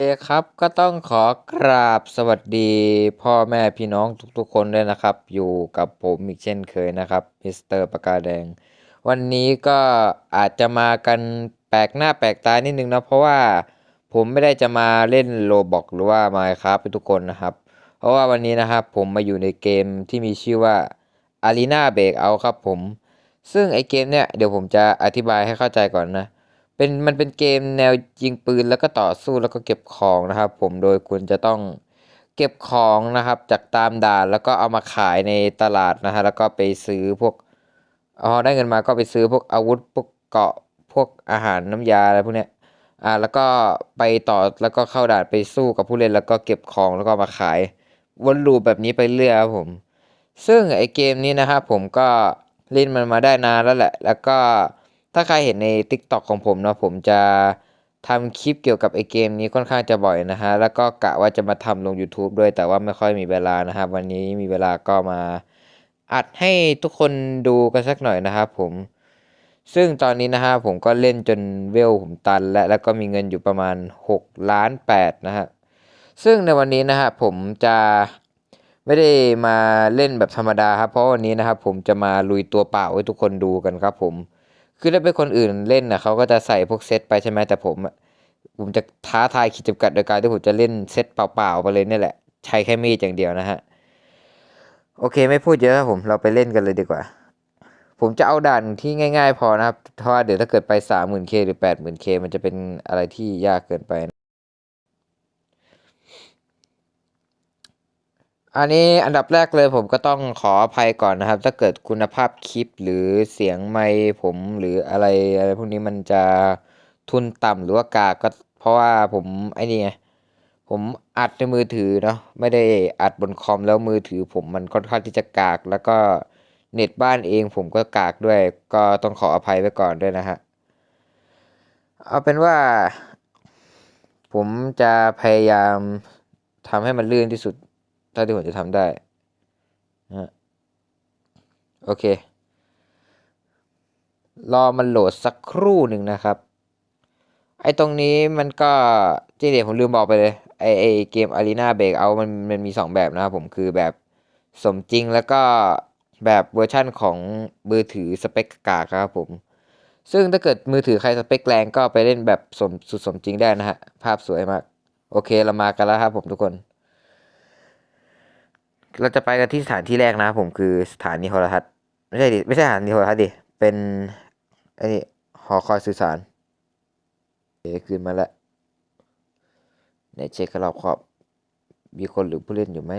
เคครับก็ต้องขอกราบสวัสดีพ่อแม่พี่น้องทุกๆ คนด้วยนะครับ อยู่กับผมอีกเช่นเคยนะครับมิสเตอร์ปากกาแดง วันนี้ก็อาจจะมากันแปลกหน้าแปลกตานิดนึงนะเพราะว่าผมไม่ได้จะมาเล่นโลบอกหรือว่า Minecraft ให้ทุกคนนะครับ เพราะว่าวันนี้นะครับผมมาอยู่ในเกมที่มีชื่อว่า Arena Breakout ครับผม ซึ่งไอเกมเนี่ยเดี๋ยวผมจะอธิบายให้เข้าใจก่อนนะ เป็นมันเป็นเกมแนวยิงปืนแล้วก็ต่อสู้แล้วก็เก็บของนะครับ ผมโดยคุณจะต้องเก็บของนะครับจากตามด่านแล้วก็เอามาขายในตลาดนะฮะแล้วก็ไปซื้อพวกอ๋อได้เงินมาก็ไปซื้อพวกอาวุธพวกเกาะพวกอาหารน้ำยาอะไรพวกเนี้ยอ่าแล้วก็ไปต่อแล้วก็เข้าด่านไปสู้กับผู้เล่นแล้วก็เก็บของแล้วก็มาขายวนลูปแบบนี้ไปเรื่อยครับผม ซึ่งไอเกมนี้นะครับผมก็เล่นมันมาได้นานแล้วแหละ แล้วก็ ถ้าใครเห็นใน TikTok ของผมเนาะผมจะทำคลิปเกี่ยวกับไอเกมนี้ค่อนข้างจะบ่อยนะฮะ แล้วก็กะว่าจะมาทำลง YouTube ด้วยแต่ว่าไม่ค่อยมีเวลานะครับ วันนี้มีเวลาก็มาอัดให้ทุกคนดูกันสักหน่อยนะครับผม ซึ่งตอนนี้นะฮะผมก็เล่นจนเวลผมตัน และแล้วก็มีเงินอยู่ประมาณ6ล้าน8นะฮะ ซึ่งในวันนี้นะฮะผมจะไม่ได้มาเล่นแบบธรรมดาครับ เพราะวันนี้นะครับผมจะมาลุยตัวเปล่าให้ทุกคนดูกันครับผม คือถ้าเป็นคนอื่นเล่นนะเขาก็จะใส่พวกเซตไปใช่ไหมแต่ผมอะผมจะท้าทายขีดจำกัดโดยการที่ผมจะเล่นเซตเปล่าๆไปเลยนี่แหละ ใช้แค่มีดอย่างเดียวนะฮะ โอเคไม่พูดเยอะครับผมเราไปเล่นกันเลยดีกว่า ผมจะเอาด่านที่ง่าย ๆ พอนะครับเพราะว่าเดี๋ยวถ้าเกิดไปสามหมื่นเคหรือแปดหมื่นเคมันจะเป็นอะไรที่ยากเกินไป อันนี้อันดับแรกเลยผมก็ต้องขออภัยก่อนนะครับ ถ้าเกิดคุณภาพคลิปหรือเสียงไมค์ผมหรืออะไรอะไรพวกนี้มันจะทุนต่ำหรือว่ากากก็เพราะว่าผมไอ้นี่ไงผมอัดในมือถือเนาะไม่ได้อัดบนคอมแล้วมือถือผมมันค่อนข้างที่จะกาก แล้วก็เน็ตบ้านเองผมก็กากด้วย ก็ต้องขออภัยไว้ก่อนด้วยนะฮะเอาเป็นว่า ผมจะพยายามทำให้มันลื่นที่สุด เท่าที่ผมจะทำได้นะฮะโอเค รอมันโหลดสักครู่หนึ่งนะครับ ไอ้ตรงนี้มันก็จริงเดี๋ยวผมลืมบอกไปเลย ไอไอเกม Arena Breakout มันมันมี 2 แบบนะครับผมคือแบบสมจริงแล้วก็แบบเวอร์ชั่นของมือถือสเปคกากครับผม ซึ่งถ้าเกิดมือถือใครสเปคแรงก็ไปเล่นแบบสมสุดสมจริงได้นะฮะ ภาพสวยมาก โอเคเรามากันแล้วครับผมทุกคน เราจะไปกันที่สถานที่แรกนะผมคือสถานีโทรทัศน์ไม่ใช่ดิไม่ใช่สถานีโทรทัศน์ดิเป็นไอ้นี่หอคอยสื่อสารเอ๋ขึ้นมาแล้วในเช็คกระรอบขอบ มีคนหรือผู้เล่นอยู่ไหม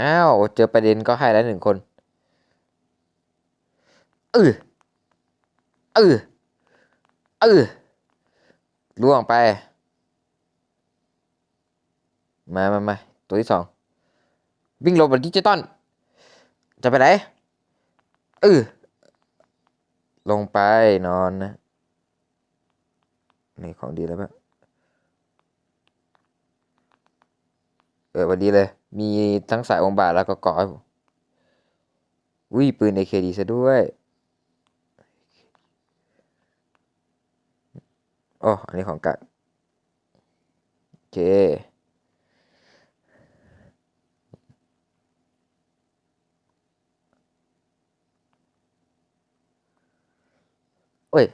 อ้าวเจอประเด็นก็ให้แล้วหนึ่งคนเออเออเออล่วงไป มามามาตัวที่สองวิ่งลบแบบดิจิตอลจะไปไหนเออลงไปนอนนะนี่ของดีแล้วปะเออวันดีเลย มีทั้งสายองบาทแล้วก็กาะให้ผมวิปืนในเคดีซะด้วยโอ้อันนี้ของกัดโอเค เอ้ย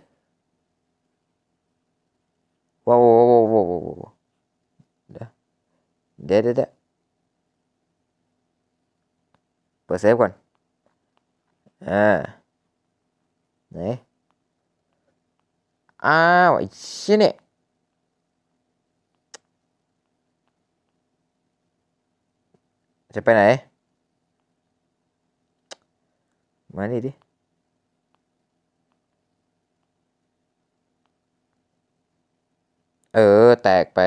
ว้าวว้าวว้าวว้าวเดี๋ยวเดี๋ยวเดี๋ยวเดี๋ยวเปิดเซฟก่อนอ่าไหนอ้าวไอ้ชี่ยเนี่ยจะไปไหน มานี่ดิ เออ แตกไป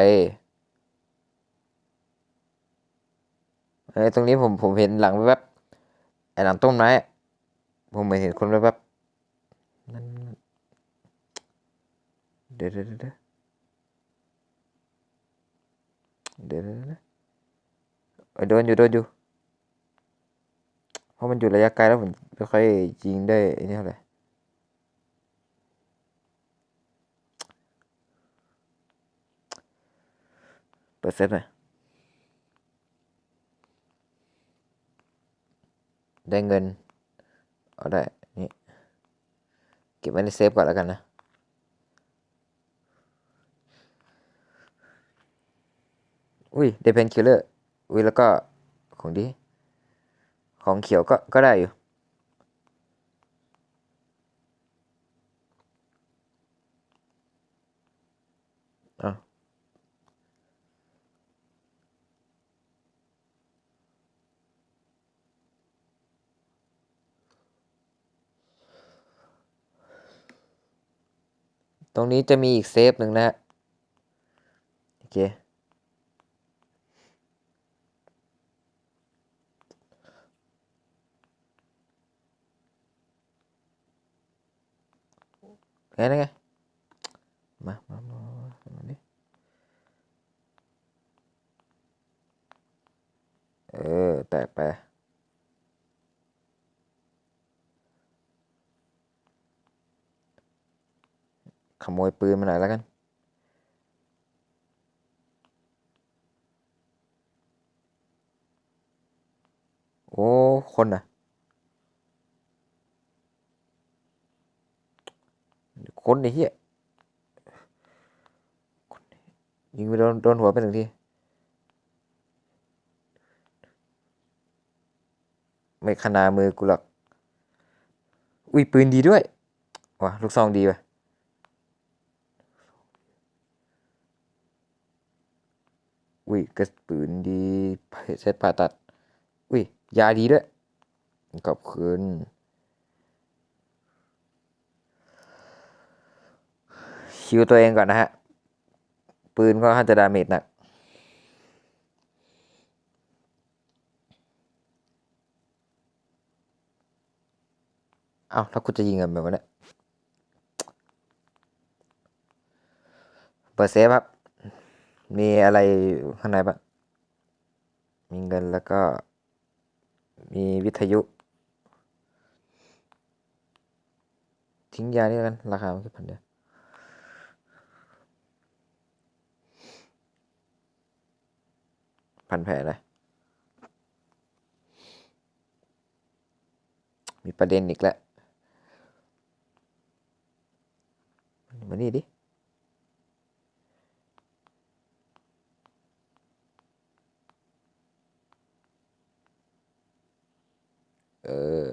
เอ้ยตรงนี้ผมผมเห็นหลังแวบไอ้หลังต้นไม้ผมเหมือนเห็นคนแวบนั่นเดี๋ยวเดี๋ยวเดี๋ยวเดี๋ยวเดี๋ยวเดี๋ยวเดี๋ยวเออโดนอยู่โดนอยู่เพราะมันอยู่ระยะไกลแล้วผมไม่ค่อยยิงได้ไอ้นี่เท่าไหร่ เปิดเซฟหน่อยได้เงินเอาได้ นี่ เก็บไว้ในเซฟก่อนแล้วกันนะ อุ้ยเดเพนคิลเลอร์อุ้ยแล้วก็ของดี ของเขียวก็ก็ได้อยู่ อ้าว ต รงนี้จะมีอีกเซฟหนึ่งนะฮะโอเคไงนะไงมามามามามานี่เออ แตกไป ขโมยปืนมาหน่อยแล้วกัน โอ้ คนอะคนไอ้เหี้ยยิงไปโดนโดนหัวไปหนึ่งที ไม่ขนามือกูหรอก อุ้ยปืนดีด้วย ว่ะ ลูกซองดีว่ะ อุ้ยกระปืนดีเซตผ่าตัด อุ้ยยาดีด้วยขอบคุณคิวตัวเองก่อนนะฮะ ปืนก็ค่อนข้างจะดาเมจหนักเอ้าแล้วกูจะยิงกันแบบวะเนี่ยเปิดเซฟครับ มีอะไรข้างในบ้างมีเงินแล้วก็ มีวิทยุ ทิ้งยานี่แล้วกัน ราคามันแค่พันเดียวพันแผลเลยมีประเด็นอีกแล้วมานี่ดิ เออ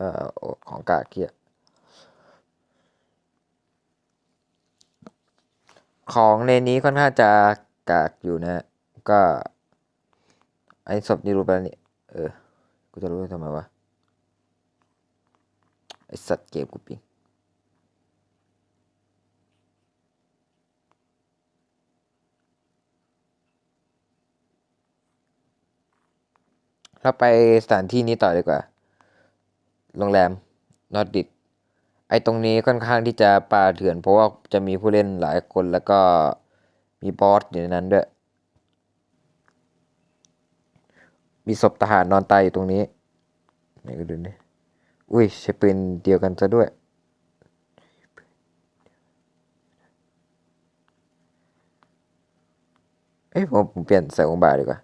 ออโอ้ของกากเกียของในนี้ค่อนข้างจะกากอยู่นะ ก็ ไอ้ศพนี่รู้ไปแล้วนี่ เออ กูจะรู้ทำไมวะ ไอสัตว์เกมกูปิง เราไปสถานที่นี้ต่อดีกว่า โรงแรมนอตดิดไอตรงนี้ค่อนข้างที่จะป่าเถื่อน เพราะว่าจะมีผู้เล่นหลายคนแล้วก็มีบอสอยู่ในนั้นด้วย มีศพทหารนอนตายอยู่ตรงนี้ไหนก็ดูนี่อุ้ยใช้ปืนเดียวกันซะด้วย เอ้ยผมผมเปลี่ยนใส่องบาดีกว่า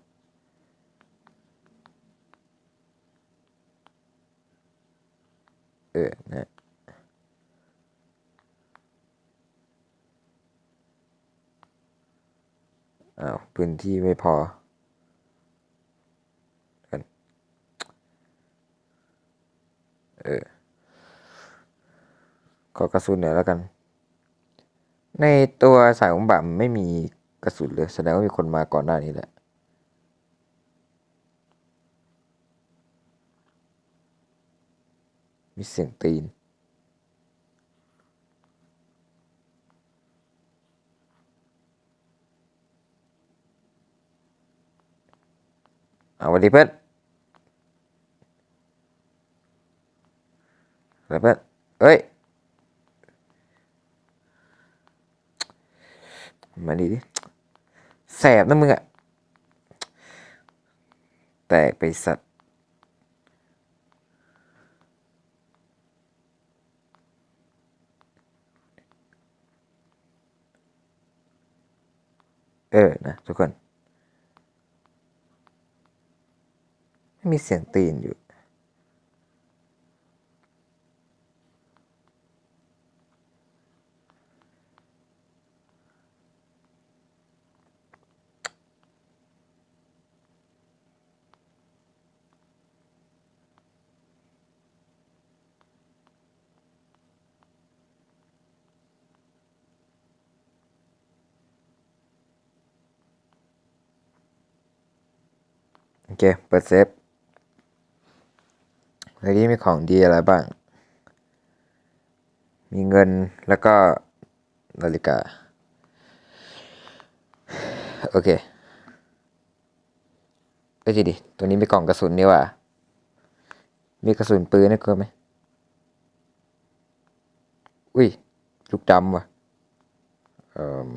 ออนะอ้าวพื้นที่ไม่พอกันเออขอกระสุนหน่อยแล้วกัน ในตัวสายของบัมไม่มีกระสุนเลยแสดงว่ามีคนมาก่อนหน้านี้แหละ มีเสียงตีน เอาวันดีเพื่อนอะไรเพื่อนเอ้ย มาดีดิ แสบนะมึงอะแตกไปสัตว อ เออนะทุกคนไม่มีเสียงตีนอยู่ โอเค เปิดเซฟในนี้มีของดีอะไรบ้าง มีเงินแล้วก็นาฬิกา โอเคก็จีดิตัวนี้มีกล่องกระสุนนี่ว่ามีกระสุนปืนนี่ก็ไหม อุ้ย ลูกดำว่ะอ่อ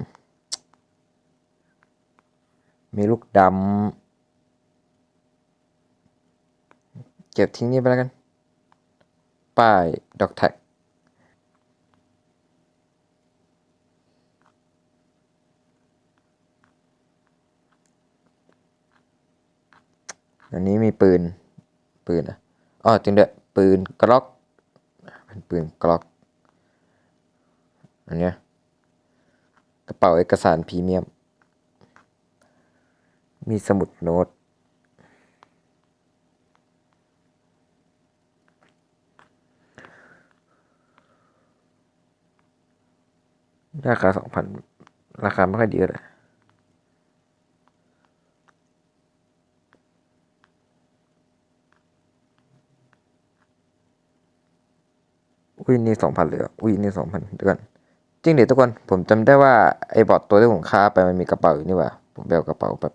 มีลูกดำ เก็บทิ้งนี่ไปแล้วกัน ป้ายดอกแท็กอันนี้มีปืน ปืนอะอ๋อจริงด้วยปืนกล็อก เป็นปืนกล็อก อันเนี้ยกระเป๋าเอกสารพรีเมียม มีสมุดโน้ต ราคาสองพันราคาไม่ค่อยดีเลยอุ้ยนี่สองพันเลยอุ้ยนี่สองพันเดียวก่อนจริงเดี๋ยวทุกคนผมจำได้ว่าไอ้บอทตัวที่ผมค้าไปมันมีกระเป๋าอยู่นี่ว่าผมไปเอากระเป๋าแบบ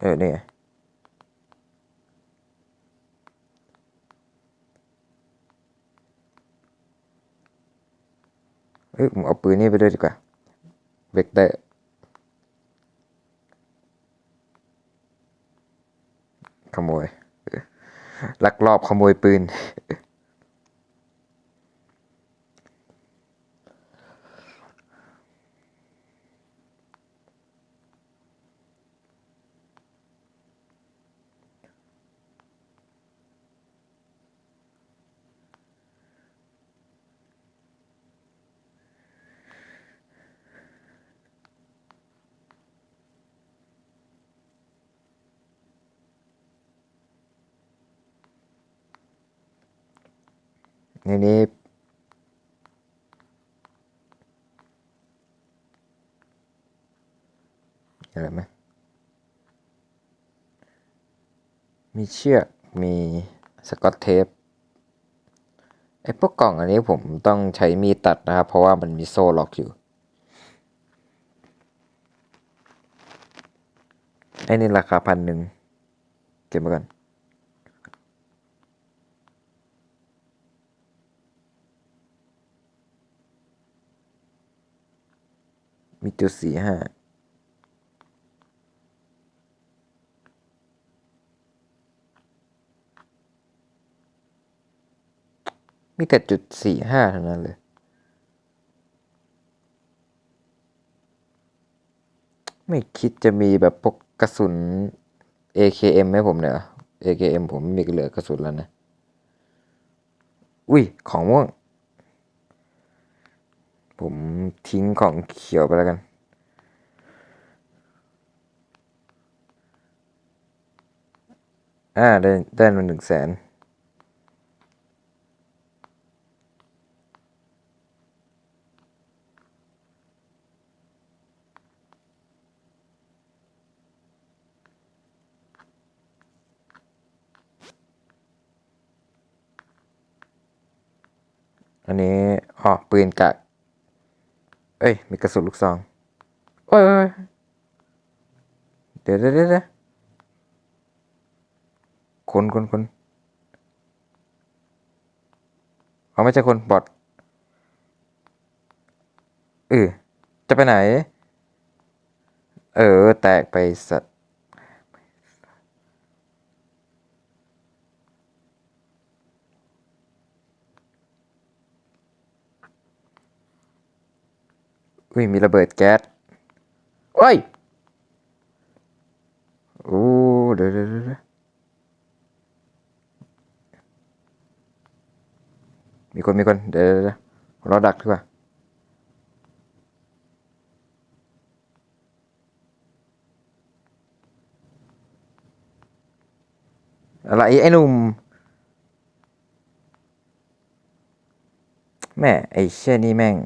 เออเนี่ไง เอ้ยผมเอาปืนนี่ไปด้วยดีกว่า เวกเตอร์ ขโมย ลักลอบขโมยปืน ในนี้อะไรไหมมีเชือก มีสกอตเทปไอ้พวกกล่องอันนี้ผมต้องใช้มีดตัดนะครับ เพราะว่ามันมีโซ่ล็อกอยู่ไอ้นี่ราคาพันหนึ่งเก็บมาก่อน มีจุดสี่ห้ามีแต่จุดสี่ห้าเท่านั้นเลย ไม่คิดจะมีแบบพกกระสุน AKM ให้ผมเนี่ย AKM ผมไม่มีเหลือกระสุนแล้วนะ อุ้ย ของม่วง ผมทิ้งของเขียวไปแล้วกัน อ่า ได้ ได้มาหนึ่งแสนอันนี้อ๋อปืนกะ เอ้ย มีกระสุนลูกซองโอ้ยโอ้ยเดี๋ยวเดี๋ยวเดี๋ยวคนคนคนเขาไม่ใช่คนบอทเออจะไปไหน เออ แตกไปสัตว์ อุ้ยมีระเบิดแก๊สโอ้ยโอ้เดี๋ยวเดี๋ยวเดี๋ยวเดี๋ยวมีคนมีคนเดี๋ยวเดี๋ยวเราดักดีกว่าอะไรไอ้หนุ่มแม่ไอ้เช่นี่แม่ง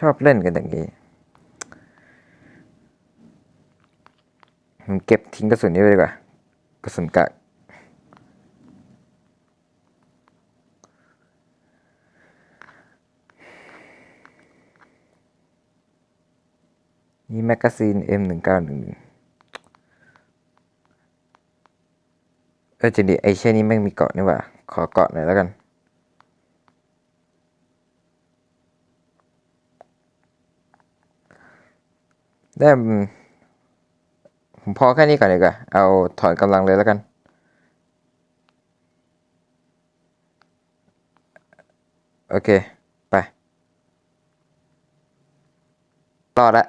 ชอบเล่นกันอย่างนี้ผมเก็บทิ้งกระสุนนี้ไว้ดีกว่ากระสุนกะนี่แมกกาซีน M1911 เออจริงดิไอเช่ยนี่แม่งมีเกาะนี่ว่า ขอเกาะหน่อยแล้วกัน ได้ผมพอแค่นี้ก่อนดีกว่าเอาถอนกำลังเลยแล้วกัน โอเค ไปรอดละ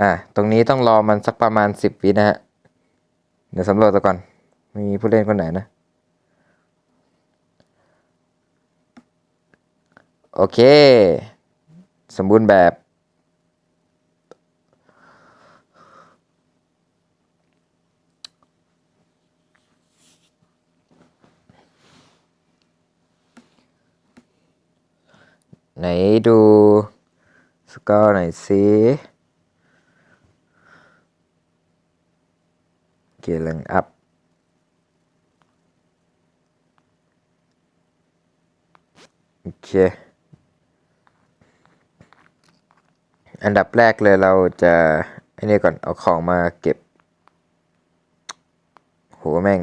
อ่า ตรงนี้ต้องรอมันสักประมาณสิบวินะฮะ เดี๋ยวสำรวจตัวก่อน มีผู้เล่นคนไหนนะ โอเค สมบูรณ์แบบ ไหนดูสกอร์หน่อยสิเกลังอัพโอเค อันดับแรกเลยเราจะอ้นี่ก่อนเอาของมาเก็บ โหแม่ง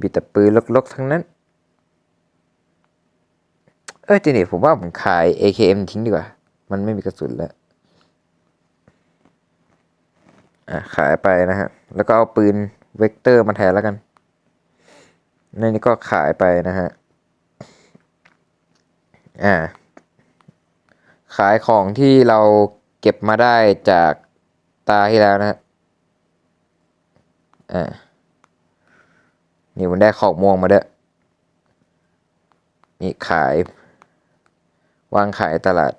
มีแต่ปืนลกๆ ทั้งนั้น เออจริงๆผมว่าผมขาย AKM ทิ้งดีกว่า มันไม่มีกระสุนแล้ว อะขายไปนะฮะ แล้วก็เอาปืนเวกเตอร์มาแทนแล้วกันในนี้ก็ขายไปนะฮะ อ่า ขายของที่เราเก็บมาได้จากตาที่แล้วนะฮะ อ่า นี่มันได้ของม่วงมาด้วยนี่ขาย วางขายตลาด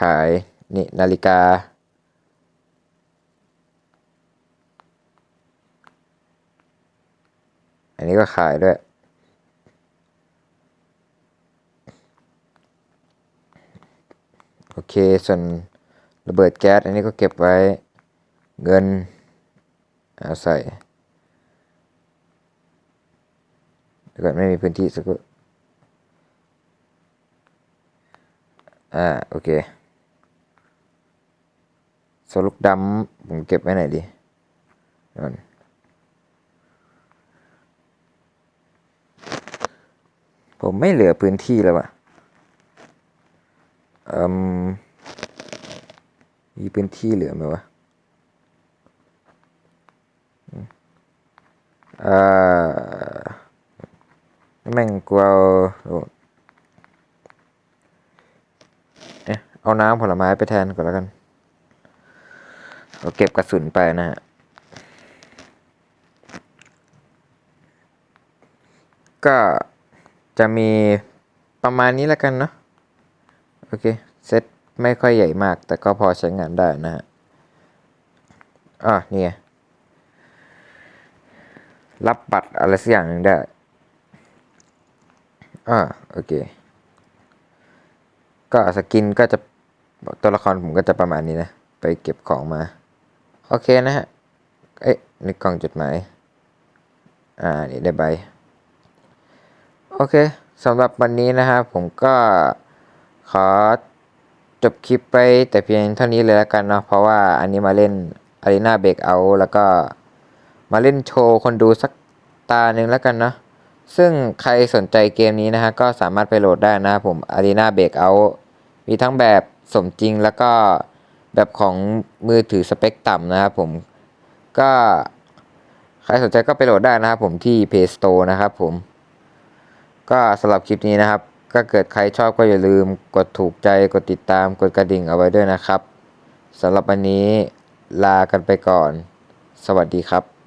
ขายนี่นาฬิกา อันนี้ก็ขายด้วย โอเค ส่วนระเบิดแก๊ส อันนี้ก็เก็บไว้เงินเอาใส่ เดี๋ยวก่อนไม่มีพื้นที่สักอ่า โอเคสรุปดำผมเก็บไว้ไหนดีเดี๋ยวก่อนผมไม่เหลือพื้นที่แล้วว่ะอืมมีพื้นที่เหลือไหมวะอ่า แม่งกูเอาเอ๊ะเอาน้ำผลไม้ไปแทนก่อนแล้วกันเอาเก็บกระสุนไปนะฮะก็จะมีประมาณนี้แล้วกันเนาะโอเคเซตไม่ค่อยใหญ่มาก แต่ก็พอใช้งานได้นะฮะอะนี่ไงรับบัตรอะไรสักอย่างหนึ่งได้ อ่าโอเค ก็สกินก็จะตัวละครผมก็จะประมาณนี้นะ ไปเก็บของมา โอเคนะฮะ เอ๊ะนี่กล่องจดหมาย อ่า นี่ได้ใบ โอเคสำหรับวันนี้นะฮะ ผมก็ขอจบคลิปไปแต่เพียงเท่านี้เลยแล้วกันเนาะเพราะว่าอันนี้มาเล่น Arena Breakout แล้วก็มาเล่นโชว์คนดูสักตาหนึ่งแล้วกันเนาะ ซึ่งใครสนใจเกมนี้นะฮะก็สามารถไปโหลดได้นะผม Arena Breakout มีทั้งแบบสมจริงแล้วก็แบบของมือถือสเปคต่ำนะครับผมก็ใครสนใจก็ไปโหลดได้นะครับผมที่ Play Store นะครับผม ก็สำหรับคลิปนี้นะครับ ก็เกิดใครชอบก็อย่าลืมกดถูกใจกดติดตามกดกระดิ่งเอาไว้ด้วยนะครับสำหรับวันนี้ลากันไปก่อน สวัสดีครับ